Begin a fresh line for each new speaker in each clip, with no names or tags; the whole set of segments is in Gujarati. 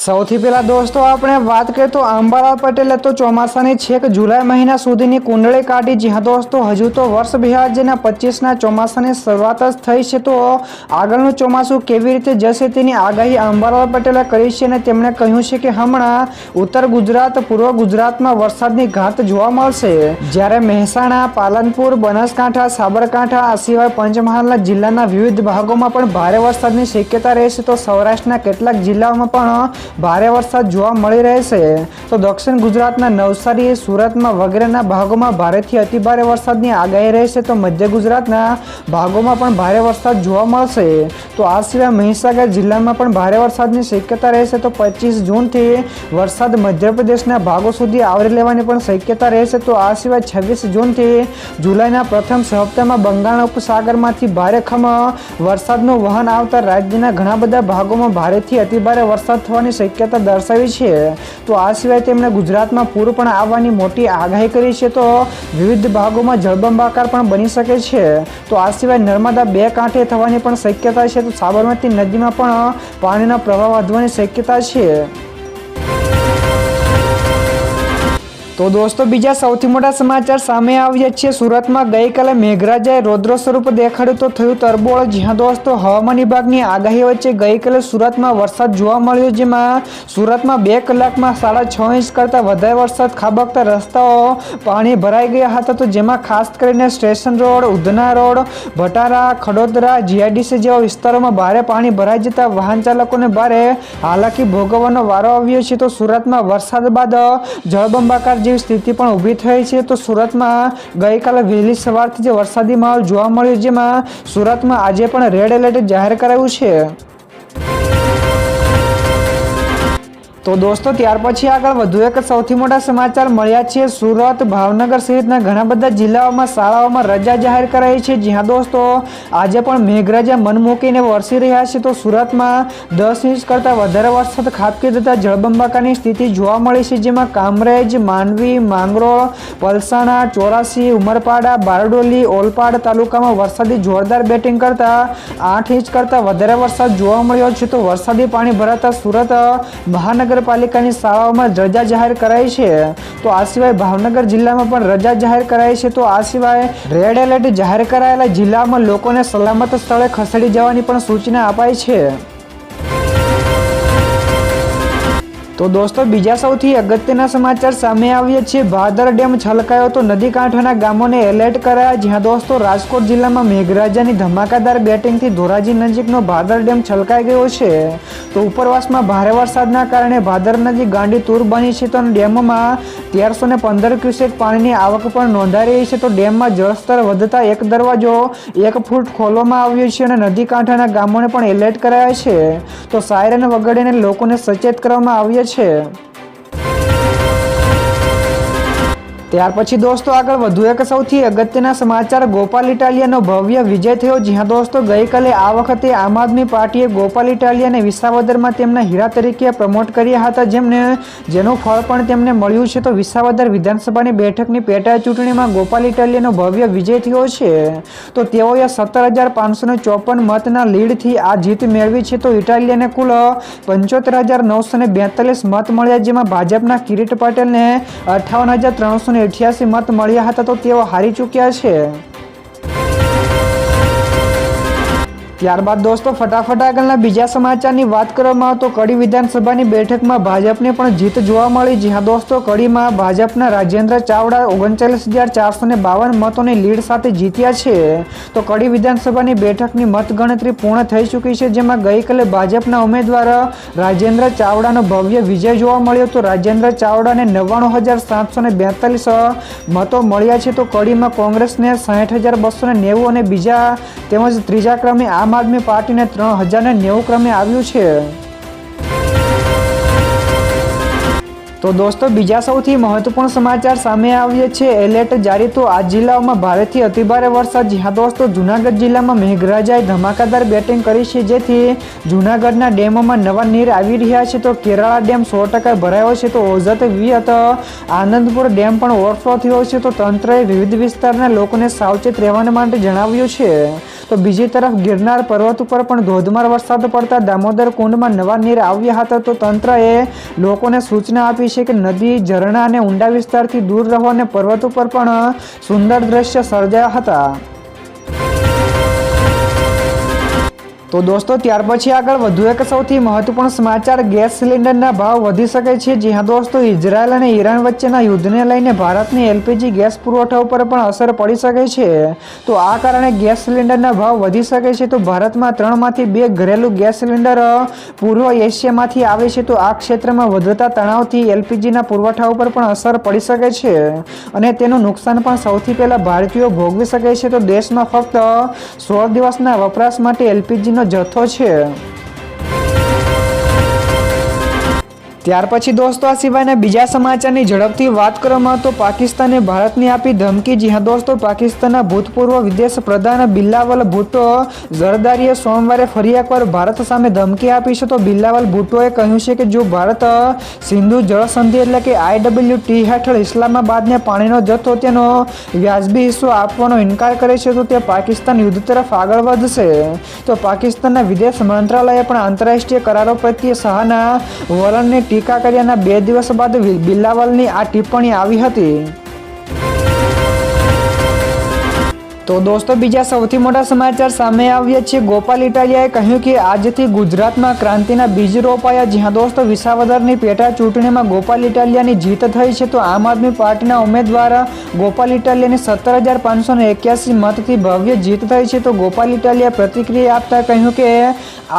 સૌથી પહેલાં દોસ્તો, આપણે વાત કરીએ તો અંબાલાલ પટેલે તો ચોમાસાની છેક જુલાઈ મહિના સુધીની કુંડળી કાઢી જ્યાં દોસ્તો, હજુ તો વર્ષ બે હજારના પચીસના ચોમાસાની શરૂઆત જ થઈ છે. તો આગળનું ચોમાસું કેવી રીતે જશે તેની આગાહી અંબાલાલ પટેલે કરી છે અને તેમણે કહ્યું છે કે હમણાં ઉત્તર ગુજરાત, પૂર્વ ગુજરાતમાં વરસાદની ઘાત જોવા મળશે. જ્યારે મહેસાણા, પાલનપુર, બનાસકાંઠા, સાબરકાંઠા, આ સિવાય પંચમહાલના જિલ્લાના વિવિધ ભાગોમાં પણ ભારે વરસાદની શક્યતા રહેશે. તો સૌરાષ્ટ્રના કેટલાક જિલ્લાઓમાં પણ ભારે વરસાદ જોવા મળી રહેશે તો દક્ષિણ ગુજરાતના નવસારી, સુરતમાં વગેરેના ભાગોમાં ભારેથી અતિભારે વરસાદની આગાહી રહેશે તો મધ્ય ગુજરાતના ભાગોમાં પણ ભારે વરસાદ જોવા મળશે. તો આ સિવાય મહીસાગર જિલ્લામાં પણ ભારે વરસાદની શક્યતા રહેશે તો પચીસ જૂનથી વરસાદ મધ્યપ્રદેશના ભાગો સુધી આવરી લેવાની પણ શક્યતા રહેશે તો આ સિવાય છવ્વીસ જૂનથી જુલાઈના પ્રથમ સપ્તાહમાં બંગાળના ઉપસાગરમાંથી ભારે ખમ વરસાદનું વહન આવતા રાજ્યના ઘણા બધા ભાગોમાં ભારેથી અતિભારે વરસાદ થવાની શક્યતા દર્શાવી છે, તો આ સિવાય તેમણે ગુજરાતમાં પૂર પણ આવવાની મોટી આગાહી કરી છે, તો વિવિધ ભાગોમાં જળબંબાકાર પણ બની શકે છે. તો આ સિવાય નર્મદા બે કાંઠે થવાની પણ શક્યતા છે, તો સાબરમતી નદીમાં પણ પાણીનો પ્રવાહ વધવાની શક્યતા છે. તો દોસ્તો, બીજા સૌથી મોટા સમાચાર સામે આવ્યા છે. સુરતમાં ગઈકાલે મેઘરાજાએ રૌદ્ર સ્વરૂપ દેખાડ્યું તો થયું તરબોળ. જ્યાં દોસ્તો, હવામાન વિભાગની આગાહી વચ્ચે ગઈકાલે સુરતમાં વરસાદ જોવા મળ્યો, જેમાં સુરતમાં બે કલાકમાં સાડા છ ઇંચ કરતાં વધારે વરસાદ ખાબકતા રસ્તાઓ પાણી ભરાઈ ગયા હતા. તો જેમાં ખાસ કરીને station road, Udhna road, Bhatar, Khatodara GIDC જેવા વિસ્તારોમાં ભારે પાણી ભરાઈ જતા વાહન ચાલકોને ભારે હાલાકી ભોગવવાનો વારો આવ્યો છે. તો સુરતમાં વરસાદ બાદ જળબંબાકાર જેવી સ્થિતિ પણ ઊભી થઈ છે તો સુરતમાં ગઈકાલે વહેલી સવારથી જે વરસાદી માહોલ જોવા મળ્યો જેમાં સુરતમાં આજે પણ રેડ એલર્ટ જાહેર કરાયું છે. તો દોસ્તો, ત્યાર પછી આગળ વધુ એક સૌથી મોટા સમાચાર મળ્યા છે. સુરત, ભાવનગર સહિતના ઘણા બધા જિલ્લાઓમાં શાળાઓમાં રજા જાહેર કરાઈ છે. જ્યાં દોસ્તો, આજે પણ મેઘરાજા મન મૂકીને વરસી રહ્યા છે. તો સુરતમાં દસ ઇંચ કરતાં વધારે વરસાદ ખાબકી જતા જળબંબાકાની સ્થિતિ જોવા મળી છે, જેમાં કામરેજ માંડવી માંગરોળ પલસાણા ચોરાસી, ઉમરપાડા, બારડોલી, ઓલપાડ તાલુકામાં વરસાદી જોરદાર બેટિંગ કરતા આઠ ઇંચ કરતાં વધારે વરસાદ જોવા મળ્યો છે. તો વરસાદી પાણી ભરાતા સુરત, મહાનગર નગરપાલિકાની શાળાઓમાં રજા જાહેર કરાઈ છે, તો આ સિવાય ભાવનગર જિલ્લામાં પણ રજા જાહેર કરાઈ છે, તો આ સિવાય રેડ એલર્ટ જાહેર કરાયેલા જિલ્લામાં લોકોને સલામત સ્થળે ખસેડી જવાની પણ સૂચના અપાઈ છે. તો દોસ્તો, બીજા સૌથી અગત્યના સમાચાર સામે આવ્યા છે. ભાદર ડેમ છલકાયો તો નદી કાંઠાના ગામોને એલર્ટ કરાયા, જ્યાં દોસ્તો, રાજકોટ જિલ્લામાં મેઘરાજાની ધમાકાદાર બેટિંગથી ધોરાજી નજીકનો ભાદર ડેમ છલકાઈ ગયો છે. તો ઉપરવાસમાં ભારે વરસાદના કારણે ભાદર નજીક ગાંડી તૂર બની છે. તો ડેમમાં તેરસો ને પંદર ક્યુસેક પાણીની આવક પણ નોંધાઈ રહી છે. તો ડેમમાં જળસ્તર વધતા એક દરવાજો એક ફૂટ ખોલવામાં આવ્યો છે અને નદી કાંઠાના ગામોને પણ એલર્ટ કરાયા છે. તો સાયરન વગાડીને લોકોને સચેત કરવામાં આવ્યા છે છે. ત્યાર પછી દોસ્તો આગળ વધુ એક સૌથી અગત્યના સમાચાર. ગોપાલ ઇટાલિયાનો ભવ્ય વિજય થયો જ્યાં દોસ્તો ગઈકાલે આ વખતે આમ આદમી પાર્ટીએ ગોપાલ ઇટાલિયાને વિસાવદરમાં તેમના હીરા તરીકે પ્રમોટ કર્યા હતા. જેમને, જેનું ફળ પણ તેમને મળ્યું છે. તો વિસાવદર વિધાનસભાની બેઠકની પેટા ચૂંટણીમાં ગોપાલ ઇટાલિયાનો ભવ્ય વિજય થયો છે. તો તેઓએ સત્તર હજાર પાંચસો ચોપન મતના લીડથી આ જીત મેળવી છે. તો ઇટાલિયાને કુલ પંચોતેર હજાર નવસો બેતાલીસ મત મળ્યા, જેમાં ભાજપના કિરીટ પટેલને અઠાવન હજાર ત્રણસો અઠ્યાસી મત મળ્યા હતા તો તેઓ હારી ચૂક્યા છે. ત્યારબાદ દોસ્તો, ફટાફટ આગળના બીજા સમાચારની વાત કરવામાં તો કડી વિધાનસભાની બેઠકમાં ભાજપને પણ જીત જોવા મળી. જ્યાં દોસ્તો, કડીમાં ભાજપના રાજેન્દ્ર ચાવડા ઓગણચાલીસ હજાર ચારસો ને બાવન મતોની લીડ સાથે જીત્યા છે. તો કડી વિધાનસભાની બેઠકની મતગણતરી પૂર્ણ થઈ ચૂકી છે, જેમાં ગઈકાલે ભાજપના ઉમેદવાર રાજેન્દ્ર ચાવડાનો ભવ્ય વિજય જોવા મળ્યો તો રાજેન્દ્ર ચાવડાને નવ્વાણું હજાર સાતસો ને બેતાલીસ મતો મળ્યા છે. તો કડીમાં કોંગ્રેસને સાઠ હજાર બસો ને નેવું અને બીજા તેમજ ત્રીજા ક્રમે આમ આમ આદમી પાર્ટીને ત્રણ હજારને નેવું ક્રમે આવ્યું છે. તો દોસ્તો, બીજા સૌથી મહત્વપૂર્ણ સમાચાર સામે આવ્યો છે. એલર્ટ જારી તો આ જિલ્લાઓમાં ભારેથી અતિભારે વરસાદ. જ્યાં દોસ્તો, જુનાગઢ જિલ્લામાં મેઘરાજાએ ધમાકાદાર બેટિંગ કરી છે, જેથી જુનાગઢના ડેમોમાં નવા નીર આવી રહ્યા છે. તો કેરાળા ડેમ સો ટકા ભરાયો છે. તો ઓઝત વિયત આનંદપુર ડેમ પણ ઓવરફ્લો થયો છે. તો તંત્રએ વિવિધ વિસ્તારના લોકોને સાવચેત રહેવાના માટે જણાવ્યું છે. તો બીજી તરફ ગિરનાર પર્વત ઉપર પણ ધોધમાર વરસાદ પડતા દામોદર કુંડમાં નવા નીર આવ્યા હતા. તો તંત્રએ લોકોને સૂચના આપી છે કે નદી, ઝરણા અને ઊંડા વિસ્તારથી દૂર રહો અને પર્વત ઉપર પણ સુંદર દ્રશ્ય સર્જાયા હતા. તો દોસ્તો, ત્યાર પછી આગળ વધુ એક સૌથી મહત્વપૂર્ણ સમાચાર, ગેસ સિલિન્ડરના ભાવ વધી શકે છે. જ્યાં દોસ્તો, ઇઝરાયલ અને ઈરાન વચ્ચેના યુદ્ધને લઈને ભારતની એલપીજી ગેસ પુરવઠા ઉપર પણ અસર પડી શકે છે. તો આ કારણે ગેસ સિલિન્ડરના ભાવ વધી શકે છે. તો ભારતમાં ત્રણમાંથી બે ઘરેલું ગેસ સિલિન્ડર પૂર્વ એશિયામાંથી આવે છે. તો આ ક્ષેત્રમાં વધતા તણાવથી એલપીજીના પુરવઠા ઉપર પણ અસર પડી શકે છે. અને તેનું નુકસાન પણ સૌથી પહેલાં ભારતીયો ભોગવી શકે છે. તો દેશમાં ફક્ત સોળ દિવસના વપરાશ માટે એલપીજીનો જથ્થો છે. ત્યાર પછી દોસ્તો, આ સિવાયના બીજા સમાચારની ઝડપથી વાત કરવામાં તો પાકિસ્તાને ભારતને આપી ધમકી, જ્યાં દોસ્તો, પાકિસ્તાનના ભૂતપૂર્વ વિદેશ પ્રધાન બિલ્લાવલ ભુટ્ટો ઝરદારીએ સોમવારે ફરી એકવાર ભારત સામે ધમકી આપી છે. તો બિલ્લાવલ ભુટ્ટોએ કહ્યું છે કે જો ભારત સિંધુ જળસંધિ એટલે કે આઈડબલ્યુ ટી હેઠળ ઇસ્લામાબાદને પાણીનો જથ્થો તેનો વ્યાજબી હિસ્સો આપવાનો ઇનકાર કરે છે, તો તે પાકિસ્તાન યુદ્ધ તરફ આગળ વધશે. તો પાકિસ્તાનના વિદેશ મંત્રાલયે પણ આંતરરાષ્ટ્રીય કરારો પ્રત્યે સહાના વલણને ટીકા કર્યાના બે દિવસ બાદ બિલાવલની આ ટિપ્પણી આવી હતી. તો દોસ્તો, બીજા સૌથી મોટા સમાચાર સામે આવ્યા છે. ગોપાલ ઇટાલિયાએ કહ્યું કે આજથી ગુજરાતમાં ક્રાંતિના બીજ રોપાયા. જ્યાં દોસ્તો, વિસાવદરની પેટા ચૂંટણીમાં ગોપાલ ઇટાલિયાની જીત થઈ છે, તો આમ આદમી પાર્ટીના ઉમેદવાર ગોપાલ ઇટાલિયાની સત્તર હજાર પાંચસો ને એક્યાસી મતથી ભવ્ય જીત થઈ છે. તો ગોપાલ ઇટાલિયા પ્રતિક્રિયા આપતા કહ્યું કે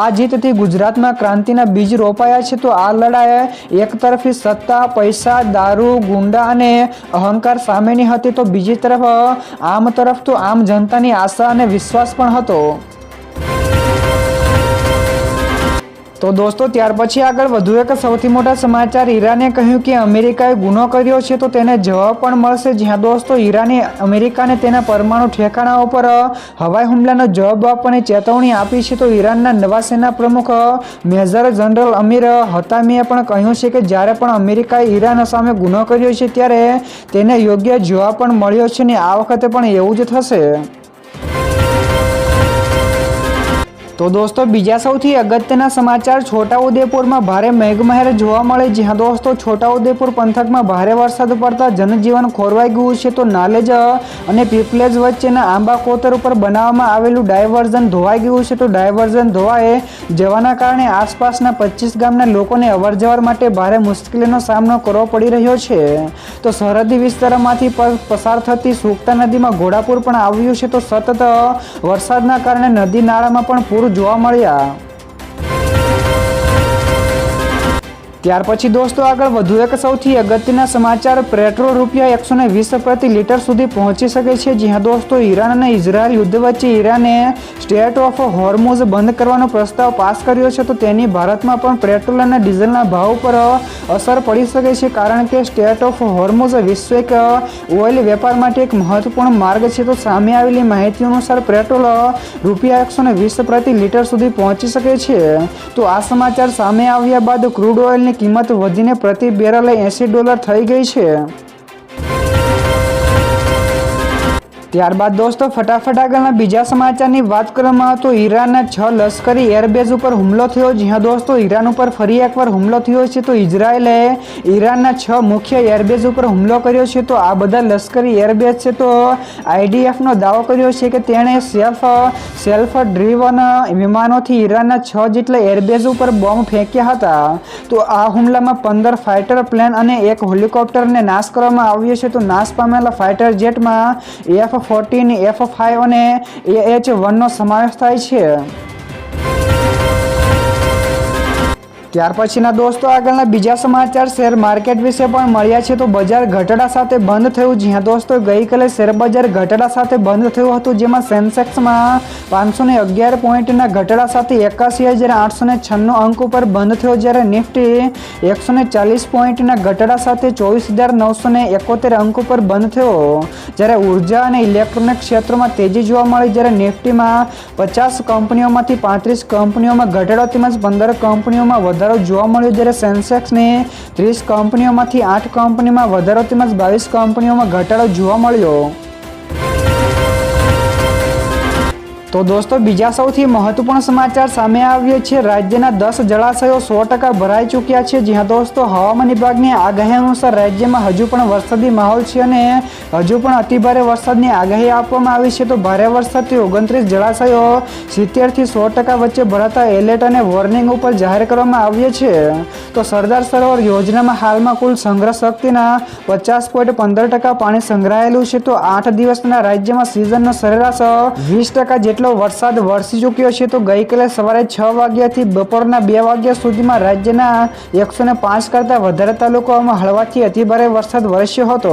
આ જીતથી ગુજરાતમાં ક્રાંતિના બીજ રોપાયા છે. તો આ લડાઈ એક તરફી સત્તા, પૈસા, દારૂ, ગુંડા અને અહંકાર સામેની હતી. તો બીજી તરફ, આમ તરફ તો આમ જનતાની આશા અને વિશ્વાસ પણ હતો. તો દોસ્તો, ત્યાર પછી આગળ વધુ એક સૌથી મોટા સમાચાર. ઈરાને કહ્યું કે અમેરિકાએ ગુનો કર્યો છે તો તેને જવાબ પણ મળશે. જ્યાં દોસ્તો, ઈરાને અમેરિકાને તેના પરમાણુ ઠેકાણા ઉપર હવાઈ હુમલાનો જવાબ આપવાની ચેતવણી આપી છે તો ઈરાનના નવા સેના પ્રમુખ મેજર જનરલ અમીર હતામીએ પણ કહ્યું છે કે જ્યારે પણ અમેરિકાએ ઈરાન સામે ગુનો કર્યો છે ત્યારે તેને યોગ્ય જવાબ પણ મળ્યો છે ને આ વખતે પણ એવું જ થશે. તો દોસ્તો, બીજા સૌથી અગત્યના સમાચાર છોટાઉદેપુરમાં ભારે મેઘમહેર જોવા મળે જ્યાં દોસ્તો, છોટાઉદેપુર પંથકમાં ભારે વરસાદ પડતા જનજીવન ખોરવાઈ ગયું છે. તો નાલેજ અને પીપલેજ વચ્ચેના આંબા કોતર ઉપર બનાવવામાં આવેલું ડાયવર્ઝન ધોવાઈ ગયું છે. તો ડાયવર્ઝન ધોવાએ જવાના કારણે આસપાસના પચીસ ગામના લોકોને અવરજવર માટે ભારે મુશ્કેલીનો સામનો કરવો પડી રહ્યો છે. તો સરહદી વિસ્તારોમાંથી પસાર થતી સુકતા નદીમાં ઘોડાપુર પણ આવ્યું છે. તો સતત વરસાદના કારણે નદી નાળામાં પણ પૂર જોવા મળ્યા ત્યાર પછી દોસ્તો આગળ વધુ એક સૌથી અગત્યના સમાચાર. પેટ્રોલ રૂપિયા એકસો ને વીસ પ્રતિ લીટર સુધી પહોંચી શકે છે, જ્યાં દોસ્તો ઈરાન અને ઇઝરાયલ યુદ્ધ વચ્ચે ઈરાને સ્ટેટ ઓફ હોર્મોઝ બંધ કરવાનો પ્રસ્તાવ પાસ કર્યો છે, તો તેની ભારતમાં પણ પેટ્રોલ અને ડીઝલના ભાવ પર અસર પડી શકે છે, કારણ કે સ્ટેટ ઓફ હોર્મોઝ વિશ્વ એક ઓઇલ વેપાર માટે એક મહત્વપૂર્ણ માર્ગ છે, તો સામે આવેલી માહિતી અનુસાર પેટ્રોલ રૂપિયા એકસો ને વીસ પ્રતિ લીટર સુધી પહોંચી શકે છે. તો આ સમાચાર સામે આવ્યા બાદ ક્રૂડ ઓઇલની કિંમત વધીને પ્રતિ બેરલે એંસી ડોલર થઈ ગઈ છે. ત્યારબાદ દોસ્તો, ફટાફટ આગળના બીજા સમાચારની વાત કરવામાં તો ઈરાનના છ લશ્કરી એરબેઝ ઉપર હુમલો થયો. જ્યાં દોસ્તો, ઈરાન ઉપર ફરી એકવાર હુમલો થયો છે. તો ઇઝરાયેલે ઈરાનના છ મુખ્ય એરબેઝ ઉપર હુમલો કર્યો છે. તો આ બધા લશ્કરી એરબેઝ છે. તો આઈડીએફનો દાવો કર્યો છે કે તેણે સેલ્ફ સેલ્ફ ડ્રીવન વિમાનોથી ઈરાનના છ જેટલા એરબેઝ ઉપર બોમ્બ ફેંક્યા હતા. તો આ હુમલામાં પંદર ફાઇટર પ્લેન અને એક હેલિકોપ્ટરને નાશ કરવામાં આવ્યો છે. તો નાશ પામેલા ફાઇટર જેટમાં એફ ફોર્ટીન એફ ફાઇવ અને એ એચ વનનો સમાવેશ થાય છે. ત્યાર પછીના દોસ્તો આગળના બીજા સમાચાર શેર માર્કેટ વિશે પણ મળ્યા છે. તો બજાર ઘટાડા સાથે બંધ થયું. જ્યાં દોસ્તો ગઈકાલે શેર બજાર ઘટાડા સાથે બંધ થયું હતું, જેમાં સેન્સેક્સમાં પાંચસો ને અગિયાર પોઈન્ટના ઘટાડા સાથે એકાસી હજાર આઠસો ને છન્નું અંક ઉપર બંધ થયો. જ્યારે નિફ્ટી એકસો ને ચાલીસ પોઈન્ટના ઘટાડા સાથે ચોવીસ હજાર નવસો ને એકોતેર અંક ઉપર બંધ થયો. જ્યારે ઊર્જા અને ઇલેક્ટ્રોનિક ક્ષેત્રોમાં તેજી જોવા મળી. જ્યારે નિફ્ટીમાં પચાસ કંપનીઓમાંથી પાંત્રીસ કંપનીઓમાં ઘટાડો, તેમજ પંદર કંપનીઓમાં વધારો જોવા મળ્યો જ્યારે સેન્સેક્સને ત્રીસ કંપનીઓમાંથી આઠ કંપનીમાં વધારો તેમજ બાવીસ કંપનીઓમાં ઘટાડો જોવા મળ્યો. તો દોસ્તો, બીજા સૌથી મહત્વપૂર્ણ સમાચાર સામે આવ્યો છે. રાજ્યના દસ જળાશયો સો ટકા ભરાઈ ચૂક્યા છે. જ્યાં દોસ્તો, હવામાન વિભાગની આગાહી અનુસાર રાજ્યમાં હજુ પણ વરસાદી માહોલ છે અને હજુ પણ અતિભારે વરસાદની આગાહી આપવામાં આવી છે. તો ભારે વરસાદથી ઓગણત્રીસ જળાશયો સિત્તેરથી સો ટકા વચ્ચે ભરાતા એલર્ટ અને વોર્નિંગ ઉપર જાહેર કરવામાં આવ્યો છે. તો સરદાર સરોવર યોજનામાં હાલમાં કુલ સંગ્રહ શક્તિના પચાસ પોઈન્ટ પંદર ટકા પાણી સંગ્રહાયેલું છે. તો આઠ દિવસના રાજ્યમાં સિઝનનો સરેરાશ વીસ ટકા જેટલો વરસાદ વરસી ચૂક્યો છે તો ગઈકાલે સવારે છ વાગ્યાથી બપોરના બે વાગ્યા સુધીમાં રાજ્યના એકસો ને પાંચ કરતાં વધારે તાલુકાઓમાં હળવાથી અતિભારે વરસાદ વરસ્યો હતો.